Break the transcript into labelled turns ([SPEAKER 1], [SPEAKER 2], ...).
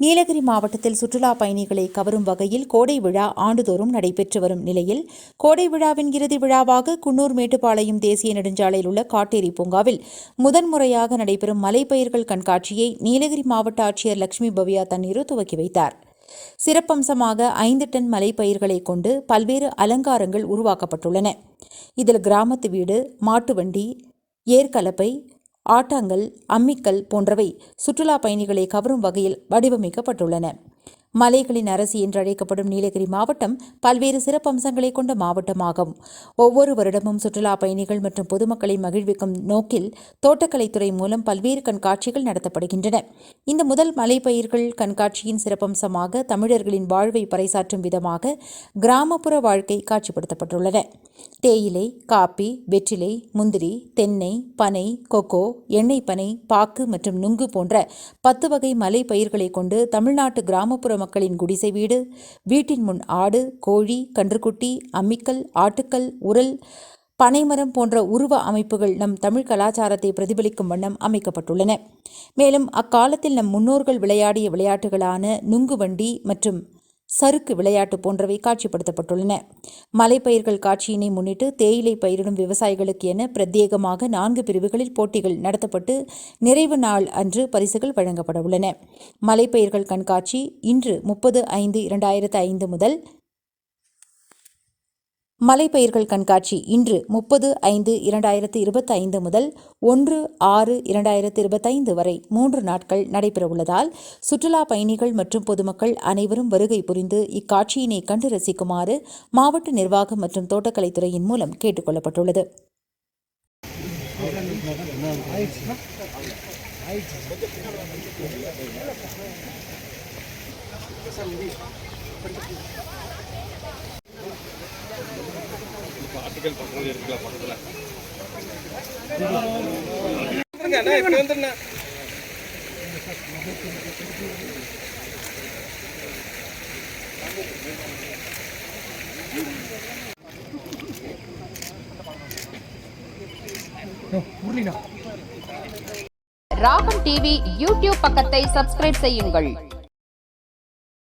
[SPEAKER 1] நீலகிரி மாவட்டத்தில் சுற்றுலா பயணிகளை கவரும் வகையில் கோடை விழா ஆண்டுதோறும் நடைபெற்று வரும் நிலையில் கோடை விழாவின் இறுதி விழாவாக குன்னூர் மேட்டுப்பாளையம் தேசிய நெடுஞ்சாலையில் உள்ள காட்டேரி பூங்காவில் முதன்முறையாக நடைபெறும் மலைப்பயிர்கள் கண்காட்சியை நீலகிரி மாவட்ட ஆட்சியர் லட்சுமி பவ்யா தண்ணீரு துவக்கி வைத்தார். சிறப்பம்சமாக ஐந்து டன் மலைப்பயிர்களை கொண்டு பல்வேறு அலங்காரங்கள் உருவாக்கப்பட்டுள்ளன. இதில் கிராமத்து வீடு மாட்டு வண்டி ஏர்கலப்பை ஆட்டாங்கல் அம்மிக்கல் போன்றவை சுற்றுலா பயணிகளை கவரும் வகையில் வடிவமைக்கப்பட்டுள்ளன. மலைகளின் அரசி என்று அழைக்கப்படும் நீலகிரி மாவட்டம் பல்வேறு சிறப்பம்சங்களை கொண்ட மாவட்டமாகும். ஒவ்வொரு வருடமும் சுற்றுலா பயணிகள் மற்றும் பொதுமக்களை மகிழ்விக்கும் நோக்கில் தோட்டக்கலைத்துறை மூலம் பல்வேறு கண்காட்சிகள் நடத்தப்படுகின்றன. இந்த முதல் மலைப்பயிர்கள் கண்காட்சியின் சிறப்பம்சமாக தமிழர்களின் வாழ்வை பறைசாற்றும் விதமாக கிராமப்புற வாழ்க்கை காட்சிப்படுத்தப்பட்டுள்ளன. தேயிலை காப்பி வெற்றிலை முந்திரி தென்னை பனை கொக்கோ எண்ணெய் பனை பாக்கு மற்றும் நுங்கு போன்ற பத்து வகை மலை பயிர்களை கொண்டு தமிழ்நாட்டு கிராமப்புற மக்களின் குடிசை வீடு வீட்டின் முன் ஆடு கோழி கன்றுக்குட்டி அம்மிக்கல் ஆட்டுக்கல் உரல் பனைமரம் போன்ற உருவ அமைப்புகள் நம் தமிழ் கலாச்சாரத்தை பிரதிபலிக்கும் வண்ணம் அமைக்கப்பட்டுள்ளன. மேலும் அக்காலத்தில் நம் முன்னோர்கள் விளையாடிய விளையாட்டுகளான நுங்கு வண்டி மற்றும் சறுக்கு விளையாட்டு போன்றவை காட்சிப்படுத்தப்பட்டுள்ளன. மலைப்பயிர்கள் காட்சியினை முன்னிட்டு தேயிலை பயிரிடும் விவசாயிகளுக்கு என பிரத்யேகமாக நான்கு பிரிவுகளில் போட்டிகள் நடத்தப்பட்டு நிறைவு நாள் அன்று பரிசுகள் வழங்கப்பட உள்ளன. மலைப்பயிர்கள் கண்காட்சி இன்று முப்பது ஐந்து இரண்டாயிரத்து ஐந்து முதல் மலைப்பயிர்கள் கண்காட்சி இன்று முப்பது ஐந்து இரண்டாயிரத்து இருபத்தைந்து முதல் ஒன்று ஆறு இரண்டாயிரத்து இருபத்தைந்து வரை மூன்று நாட்கள் நடைபெறவுள்ளதால் சுற்றுலா பயணிகள் மற்றும் பொதுமக்கள் அனைவரும் வருகை புரிந்து இக்காட்சியினை கண்டு ரசிக்குமாறு மாவட்ட நிர்வாகம் மற்றும் தோட்டக்கலைத்துறையின் மூலம் கேட்டுக் கொள்ளப்பட்டுள்ளது
[SPEAKER 2] ஆர்டிகல் பக்கத்தில் இருக்குல்ல பக்கத்தில்.
[SPEAKER 3] ராகம் டிவி யூடியூப் பக்கத்தை சப்ஸ்கிரைப் செய்யுங்கள்.